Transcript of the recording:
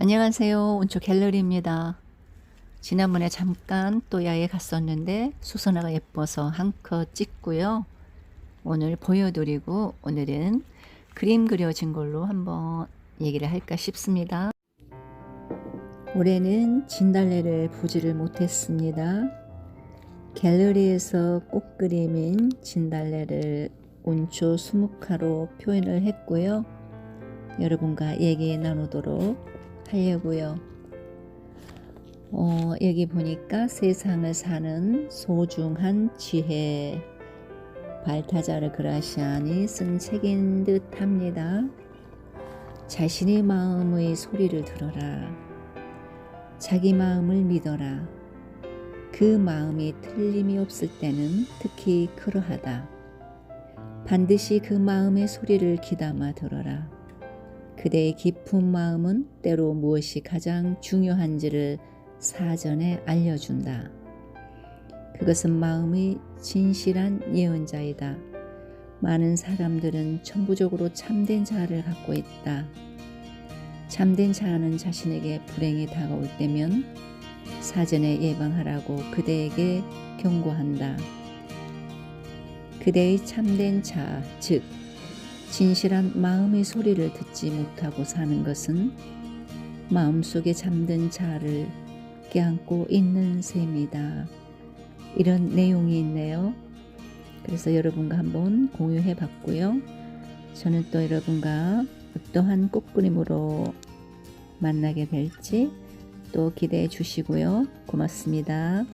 안녕하세요. 온초 갤러리입니다. 지난번에 잠깐 또 야외 갔었는데 수선화가 예뻐서 한컷 찍고요. 오늘 보여드리고 오늘은 그림 그려진 걸로 한번 얘기를 할까 싶습니다. 올해는 진달래를 보지를 못했습니다. 갤러리에서 꽃 그림인 진달래를 온초 수묵화로 표현을 했고요. 여러분과 얘기 나누도록 하려고요. 어, 여기 보니까 세상을 사는 소중한 지혜 발타자르 그라시안이 쓴 책인 듯 합니다. 자신의 마음의 소리를 들어라. 자기 마음을 믿어라. 그 마음이 틀림이 없을 때는 특히 그러하다. 반드시 그 마음의 소리를 귀담아 들어라. 그대의 깊은 마음은 때로 무엇이 가장 중요한지를 사전에 알려준다. 그것은 마음의 진실한 예언자이다. 많은 사람들은 천부적으로 참된 자아를 갖고 있다. 참된 자아는 자신에게 불행이 다가올 때면 사전에 예방하라고 그대에게 경고한다. 그대의 참된 자아, 즉 진실한 마음의 소리를 듣지 못하고 사는 것은 마음속에 잠든 자를 껴안고 있는 셈이다. 이런 내용이 있네요. 그래서 여러분과 한번 공유해 봤고요. 저는 또 여러분과 어떠한 꽃그림으로 만나게 될지 또 기대해 주시고요. 고맙습니다.